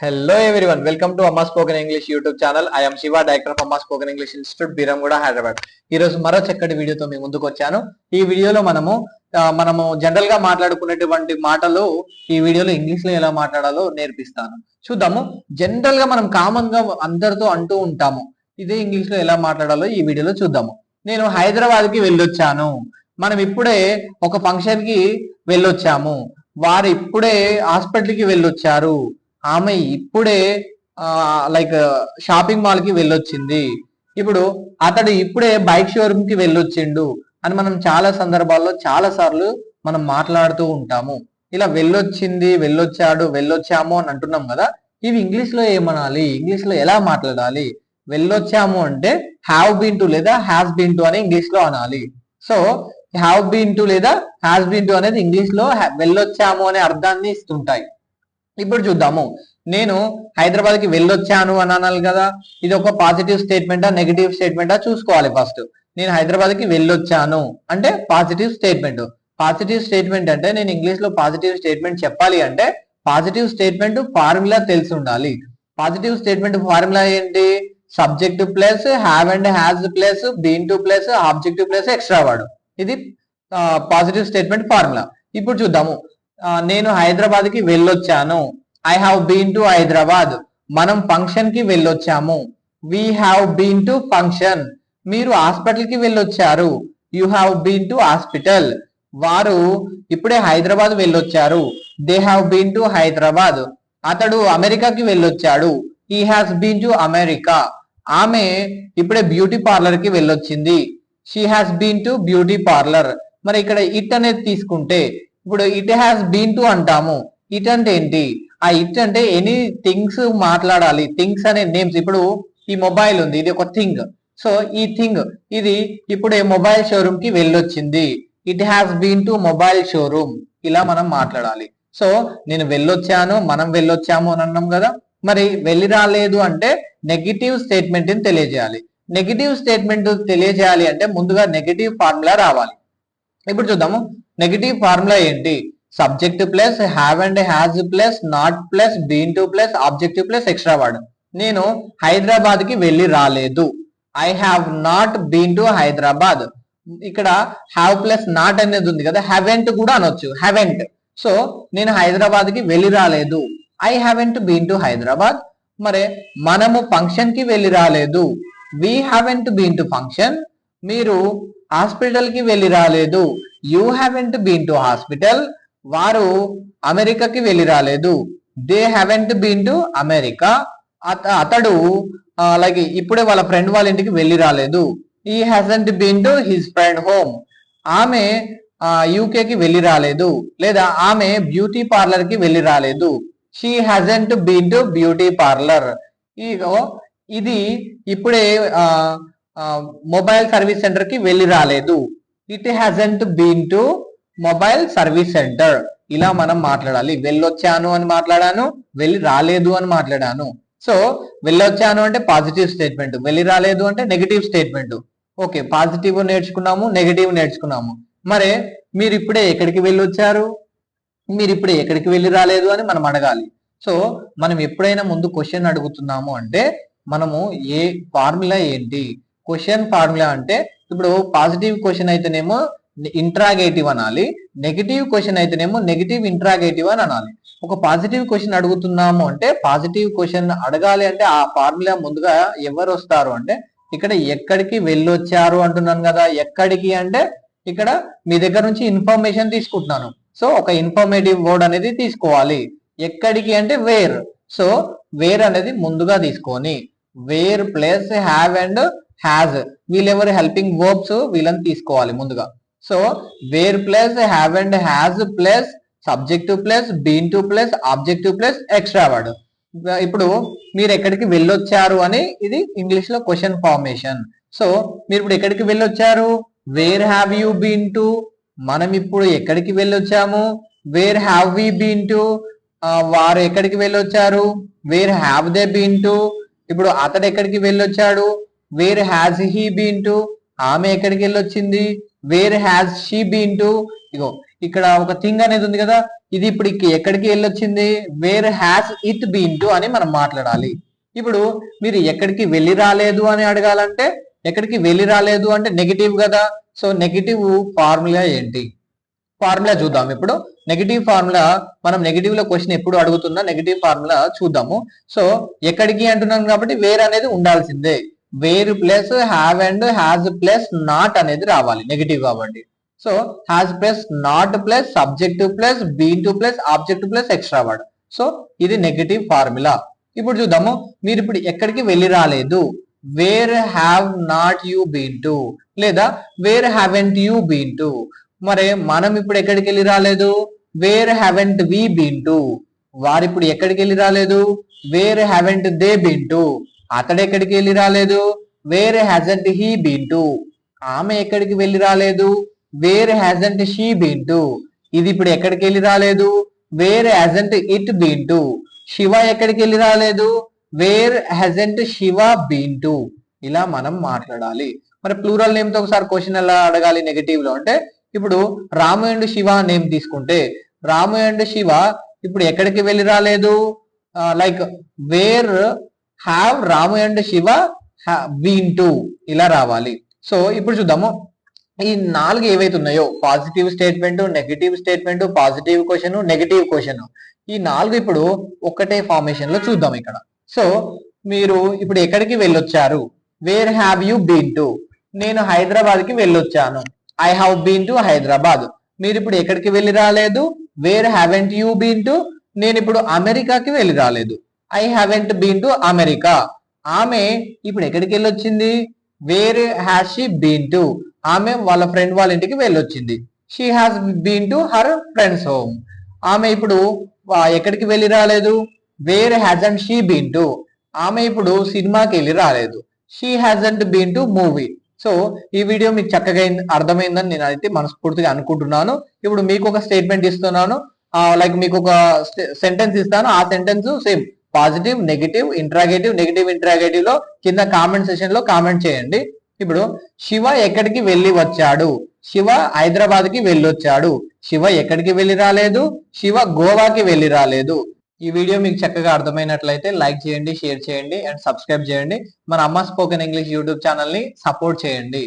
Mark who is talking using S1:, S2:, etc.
S1: Hello everyone welcome to Amma spoken English YouTube channel I'm Shiva director of Amma spoken English institute Beeramguda Hyderabad ఈ రోజు మరో చక్కటి వీడియోతో మీ ముందుకు వచ్చాను. ఈ వీడియోలో మనము మనము జనరల్గా మాట్లాడుకునేటువంటి మాటలు ఈ వీడియోలో ఇంగ్లీష్లో ఎలా మాట్లాడాలో నేర్పిస్తాను. చూద్దాము. జనరల్గా మనం కామన్గా అందరితో అంటూ ఉంటాము. ఇదే ఇంగ్లీష్లో ఎలా మాట్లాడాలో ఈ వీడియోలో చూద్దాము. నేను హైదరాబాద్కి వెళ్ళొచ్చాను. మనం ఇప్పుడే ఒక ఫంక్షన్కి వెళ్ళొచ్చాము. వారు ఇప్పుడే హాస్పిటల్కి వెళ్ళొచ్చారు. ఆమె ఇప్పుడే లైక్ షాపింగ్ మాల్కి వెళ్ళొచ్చింది. ఇప్పుడు అతడు ఇప్పుడే బైక్ షోరూమ్కి వెళ్ళొచ్చిండు అని మనం చాలా సందర్భాల్లో చాలా సార్లు మనం మాట్లాడుతూ ఉంటాము. ఇలా వెళ్ళొచ్చింది వెళ్ళొచ్చాడు వెళ్ళొచ్చాము అని అంటున్నాం కదా ఇవి ఇంగ్లీష్లో ఏమనాలి? ఇంగ్లీష్లో ఎలా మాట్లాడాలి? వెళ్ళొచ్చాము అంటే హ్యావ్ బీన్ టు లేదా హ్యాస్ బీన్ టు అని ఇంగ్లీష్లో అనాలి. సో హ్యావ్ బీన్ టు లేదా హ్యాస్ బీన్ టు అనేది ఇంగ్లీష్లో వెళ్ళొచ్చాము అనే అర్థాన్ని ఇస్తుంటాయి. ఇప్పుడు చూద్దాము. నేను హైదరాబాద్కి వెళ్ళొచ్చాను అని అనాలి కదా. ఇది ఒక పాజిటివ్ స్టేట్మెంటా నెగిటివ్ స్టేట్మెంటా చూసుకోవాలి ఫస్ట్ నేను హైదరాబాద్కి వెళ్ళొచ్చాను అంటే పాజిటివ్ స్టేట్మెంట్ పాజిటివ్ స్టేట్మెంట్ అంటే నేను ఇంగ్లీష్లో పాజిటివ్ స్టేట్మెంట్ చెప్పాలి అంటే పాజిటివ్ స్టేట్మెంట్ ఫార్ములా తెలిసి ఉండాలి. పాజిటివ్ స్టేట్మెంట్ ఫార్ములా ఏంటి? Subject plus have and has plus been to plus objective plus extra word ఇది పాజిటివ్ స్టేట్మెంట్ ఫార్ములా ఇప్పుడు చూద్దాము. నేను హైదరాబాద్కి వెళ్ళొచ్చాను. I have been to Hyderabad. మనం ఫంక్షన్కి వెళ్ళొచ్చాము. We have been to function మీరు హాస్పిటల్కి వెళ్ళొచ్చారు. You have been to hospital వారు ఇప్పుడే Hyderabad వెళ్ళొచ్చారు. They have been to Hyderabad. అతడు అమెరికాకి వెళ్ళొచ్చాడు. ఈ హాస్ బీన్ టు అమెరికా ఆమె ఇప్పుడే బ్యూటీ పార్లర్కి వెళ్ళొచ్చింది. She has been to beauty parlour మరి ఇక్కడ ఇట్ అనేది తీసుకుంటే ఇప్పుడు ఇట్ హ్యాస్ బీన్ టు అంటాము. ఇట్ అంటే ఏంటి? ఆ ఇట్ అంటే ఎనీ థింగ్స్ మాట్లాడాలి? థింగ్స్ అనే నేమ్స్ ఇప్పుడు ఈ మొబైల్ ఉంది. ఇది ఒక థింగ్ సో ఈ థింగ్ ఇది ఇప్పుడే మొబైల్ షోరూమ్కి వెళ్ళొచ్చింది. It has been to mobile showroom ఇలా మనం మాట్లాడాలి. సో నేను వెళ్ళొచ్చాను మనం వెళ్ళొచ్చాము అని అన్నాం కదా. మరి వెళ్ళి రాలేదు అంటే నెగిటివ్ స్టేట్మెంట్ని తెలియజేయాలి. నెగిటివ్ స్టేట్మెంట్ తెలియజేయాలి అంటే ముందుగా నెగిటివ్ ఫార్ములా రావాలి. ఇప్పుడు చూద్దాము. నెగిటివ్ ఫార్ములా ఏంటి? Subject plus have and has plus not plus been to plus objective plus extra word నేను హైదరాబాద్కి వెళ్ళి రాలేదు. I have not been to Hyderabad. ఇక్కడ హ్యావ్ ప్లస్ నాట్ అనేది ఉంది కదా. హ్యావెంట్ కూడా అనొచ్చు. హ్యావెంట్ సో నేను హైదరాబాద్కి వెళ్ళి రాలేదు. I haven't been to Hyderabad. మరి మనము ఫంక్షన్కి వెళ్ళి రాలేదు. We haven't been to function మీరు హాస్పిటల్కి వెళ్ళి రాలేదు. You haven't been to hospital. వారు అమెరికాకి వెళ్ళి రాలేదు. They haven't been to America. అత- అతడు అలాగే ఇప్పుడే వాళ్ళ ఫ్రెండ్ వాళ్ళ ఇంటికి వెళ్ళి రాలేదు. He hasn't been to his friend home. ఆమె యూకే కి వెళ్ళి రాలేదు. లేదా ఆమె బ్యూటీ పార్లర్కి వెళ్ళి రాలేదు. She hasn't been to beauty parlour. ఇగో ఇది ఇప్పుడే మొబైల్ సర్వీస్ సెంటర్కి వెళ్ళి రాలేదు. It hasn't been to mobile service centre ఇలా మనం మాట్లాడాలి. వెళ్ళొచ్చాను అని మాట్లాడాను వెళ్ళి రాలేదు అని మాట్లాడాను. సో వెళ్ళొచ్చాను అంటే పాజిటివ్ స్టేట్మెంట్ వెళ్ళి రాలేదు అంటే నెగిటివ్ స్టేట్మెంట్ ఓకే పాజిటివ్ నేర్చుకున్నాము నెగిటివ్ నేర్చుకున్నాము. మరి మీరు ఇప్పుడే ఎక్కడికి వెళ్ళొచ్చారు? మీరు ఇప్పుడే ఎక్కడికి వెళ్ళి రాలేదు అని మనం అడగాలి. సో మనం ఎప్పుడైనా ముందు క్వశ్చన్ అడుగుతున్నాము అంటే మనము ఏ ఫార్ములా ఏంటి? క్వశ్చన్ ఫార్ములా అంటే ఇప్పుడు పాజిటివ్ క్వశ్చన్ అయితేనేమో ఇంట్రాగేటివ్ అనాలి నెగిటివ్ క్వశ్చన్ అయితేనేమో నెగిటివ్ ఇంట్రాగేటివ్ అని అనాలి. ఒక పాజిటివ్ క్వశ్చన్ అడుగుతున్నాము అంటే పాజిటివ్ క్వశ్చన్ అడగాలి అంటే ఆ ఫార్ములా ముందుగా ఎవరు వస్తారు అంటే ఇక్కడ ఎక్కడికి వెళ్ళొచ్చారు అంటున్నాను కదా ఎక్కడికి అంటే ఇక్కడ మీ దగ్గర నుంచి ఇన్ఫర్మేషన్ తీసుకుంటున్నాను. సో ఒక ఇన్ఫర్మేటివ్ వర్డ్ అనేది తీసుకోవాలి. ఎక్కడికి అంటే వేర్. సో వేర్ అనేది ముందుగా తీసుకొని where plus have and has వీళ్ళెవరు హెల్పింగ్ వర్బ్స్ వీళ్ళని తీసుకోవాలి ముందుగా. So where plus have and has plus subjective plus been to plus objective plus extra word ఇప్పుడు మీరు ఎక్కడికి వెళ్ళొచ్చారు అని ఇది ఇంగ్లీష్లో క్వశ్చన్ ఫార్మేషన్ సో మీరు ఇప్పుడు ఎక్కడికి వెళ్ళొచ్చారు? Where have you been to మనం ఇప్పుడు ఎక్కడికి వెళ్ళొచ్చాము? Where have we been to వారు ఎక్కడికి వెళ్ళొచ్చారు? Where have they been to ఇప్పుడు అతడు ఎక్కడికి వెళ్ళొచ్చాడు? Where has he been to ఆమె ఎక్కడికి వెళ్ళొచ్చింది? Where has she been to ఇగో ఇక్కడ ఒక థింగ్ అనేది ఉంది కదా? ఇది ఇప్పుడు ఎక్కడికి వెళ్ళొచ్చింది? Where has it been to అని మనం మాట్లాడాలి. ఇప్పుడు మీరు ఎక్కడికి వెళ్ళి రాలేదు అని అడగాలంటే ఎక్కడికి వెళ్ళి రాలేదు అంటే నెగిటివ్ కదా? సో నెగిటివ్ ఫార్ములా ఏంటి? ఫార్ములా చూద్దాం ఇప్పుడు. నెగిటివ్ ఫార్ములా మనం నెగిటివ్లో క్వశ్చన్ ఎప్పుడు అడుగుతున్నా నెగిటివ్ ఫార్ములా చూద్దాము. సో ఎక్కడికి అంటున్నాం కాబట్టి వేర్ అనేది ఉండాల్సిందే. Where plus have and has plus not అనేది రావాలి నెగిటివ్ కాబట్టి. So has plus not plus subject plus been to plus object plus extra word so ఇది నెగిటివ్ ఫార్ములా ఇప్పుడు చూద్దాము మీరు ఇప్పుడు ఎక్కడికి వెళ్ళి రాలేదు? Where have not you been to లేదా where haven't you been to మరి మనం ఇప్పుడు ఎక్కడికి వెళ్ళి రాలేదు? Where haven't we been to వారు ఇప్పుడు ఎక్కడికి వెళ్ళి రాలేదు? Where haven't they been to అతడు ఎక్కడికి వెళ్ళి రాలేదు? Where hasn't he been to ఆమె ఎక్కడికి వెళ్ళి రాలేదు? Where hasn't she been to ఇది ఇప్పుడు ఎక్కడికి వెళ్ళి రాలేదు? Where hasn't it been to Shiva ఎక్కడికి వెళ్ళి రాలేదు? Where hasn't Shiva been to ఇలా మనం మాట్లాడాలి. మరి ప్లూరల్ నేమ్తో ఒకసారి క్వశ్చన్ ఎలా అడగాలి నెగటివ్లో? అంటే ఇప్పుడు రాము అండ్ శివ నేమ్ తీసుకుంటే రాము అండ్ శివ ఇప్పుడు ఎక్కడికి వెళ్ళి రాలేదు? Like where have Ramu and Shiva been to ఇలా రావాలి. సో ఇప్పుడు చూద్దాము. ఈ నాలుగు ఏవైతే ఉన్నాయో positive statement negative statement positive question negative question ఈ నాలుగు ఇప్పుడు ఒకటే ఫార్మేషన్లో చూద్దాం ఇక్కడ. సో మీరు ఇప్పుడు ఎక్కడికి వెళ్ళొచ్చారు? Where have you been to నేను హైదరాబాద్కి వెళ్ళొచ్చాను. I have been to Hyderabad. మీరు ఇప్పుడు ఎక్కడికి వెళ్ళి రాలేదు? Where haven't you been to నేను ఇప్పుడు అమెరికాకి వెళ్ళి రాలేదు. I haven't been to America ఆమె ఇప్పుడు ఎక్కడికి వెళ్ళొచ్చింది? Where has she been to ఆమె వాళ్ళ ఫ్రెండ్ వాళ్ళ ఇంటికి వెళ్ళొచ్చింది. She has been to her friend's home ఆమె ఇప్పుడు ఎక్కడికి వెళ్ళి రాలేదు? Where and she been to ఆమె ఇప్పుడు సినిమాకి వెళ్ళి రాలేదు. She hasn't been to movie so ఈ వీడియో మీకు చక్కగా అర్థమైందని నేను అయితే మనస్ఫూర్తిగా అనుకుంటున్నాను. ఇప్పుడు మీకు ఒక స్టేట్మెంట్ ఇస్తున్నాను. లైక్ మీకు ఒక సెంటెన్స్ ఇస్తాను. ఆ sentence same positive negative interrogative negative ఇంట్రాగేటివ్లో కింద కామెంట్ సెషన్లో కామెంట్ చేయండి. ఇప్పుడు శివ ఎక్కడికి వెళ్ళి వచ్చాడు? శివ హైదరాబాద్కి వెళ్ళొచ్చాడు. శివ ఎక్కడికి వెళ్ళి రాలేదు? శివ గోవాకి వెళ్ళి రాలేదు. ఈ వీడియో మీకు చక్కగా అర్థమైనట్లయితే లైక్ చేయండి షేర్ చేయండి అండ్ సబ్స్క్రైబ్ చేయండి. మన అమ్మ స్పోకెన్ ఇంగ్లీష్ యూట్యూబ్ ఛానల్ని సపోర్ట్ చేయండి.